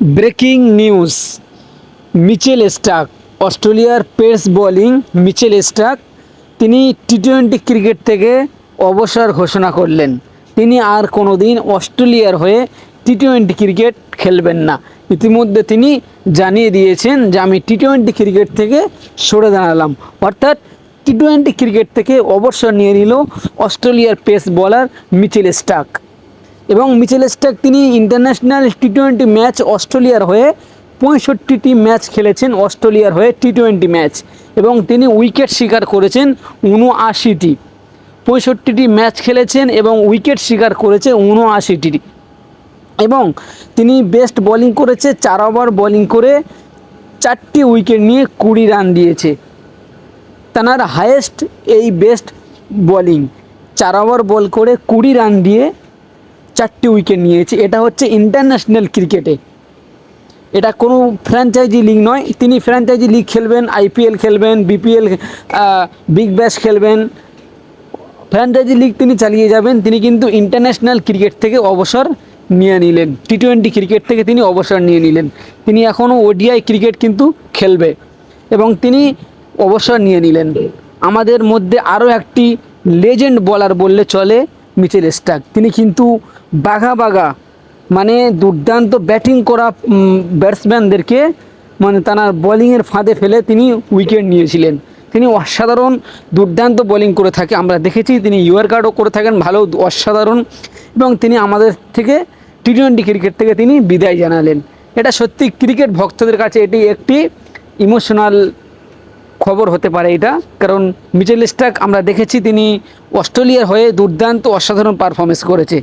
Breaking news, Mitchell Starc, অস্ট্রেলিয়ার pace bowling Mitchell Starc, তিনি T twenty cricket থেকে অবসর ঘোষণা করলেন। তিনি আর কোনো দিন অস্ট্রেলিয়ার হয়ে টি টোয়েন্টি ক্রিকেট খেলবেন না। ইতিমধ্যে তিনি জানিয়ে দিয়েছেন যে, আমি টি টোয়েন্টি ক্রিকেট থেকে সরে দাঁড়ালাম। অর্থাৎ টি টোয়েন্টি ক্রিকেট থেকে অবসর নিয়ে নিল অস্ট্রেলিয়ার পেস বলার মিচেল স্টাক। এবং মিচেল স্টাক তিনি ইন্টারন্যাশনাল টি টোয়েন্টি ম্যাচ অস্ট্রেলিয়ার হয়ে পঁয়ষট্টিটি ম্যাচ খেলেছেন, অস্ট্রেলিয়ার হয়ে টি টোয়েন্টি ম্যাচ। এবং তিনি উইকেট শিকার করেছেন উনআশিটি পঁয়ষট্টিটি ম্যাচ খেলেছেন এবং উইকেট শিকার করেছে উনআশিটি এবং তিনি বেস্ট বোলিং করেছে, চার ওভার বোলিং করে চারটি উইকেট নিয়ে কুড়ি রান দিয়েছে। তার হায়েস্ট এই বেস্ট বোলিং, চার ওভার বল করে কুড়ি রান দিয়ে চারটি উইকেট নিয়েছে। এটা হচ্ছে ইন্টারন্যাশনাল ক্রিকেটে এটা কোনো ফ্র্যাঞ্চাইজি লিগ নয়। তিনি ফ্র্যাঞ্চাইজি লিগ খেলবেন আইপিএল খেলবেন বিপিএল বিগ ব্যাশ খেলবেন। ফ্র্যাঞ্চাইজি লিগ তিনি চালিয়ে যাবেন। তিনি কিন্তু ইন্টারন্যাশনাল ক্রিকেট থেকে অবসর নিয়ে নিলেন। টি টোয়েন্টি ক্রিকেট থেকে তিনি অবসর নিয়ে নিলেন। তিনি এখনও ওডিআই ক্রিকেট কিন্তু খেলবে এবং তিনি অবসর নিয়ে নিলেন। আমাদের মধ্যে আরও একটি লেজেন্ড বলার বললে চলে মিচেল স্টাক তিনি কিন্তু বাঘা বাঘা। মানে দুর্দান্ত ব্যাটিং করা ব্যাটসম্যানদেরকে মানে তার বোলিংয়ের ফাঁদে ফেলে তিনি উইকেট নিয়েছিলেন। তিনি অসাধারণ দুর্দান্ত বোলিং করে থাকে। আমরা দেখেছি তিনি ইউআর কার্ডও করে থাকেন, ভালো অসাধারণ। এবং তিনি আমাদের থেকে টি টোয়েন্টি ক্রিকেট থেকে তিনি বিদায় জানালেন। এটা সত্যি ক্রিকেট ভক্তদের কাছে এটি একটি ইমোশনাল খবর হতে পারে এটা। কারণ মিচেল স্টাক আমরা দেখেছি তিনি অস্ট্রেলিয়ার হয়ে দুর্দান্ত অসাধারণ পারফরমেন্স করেছে।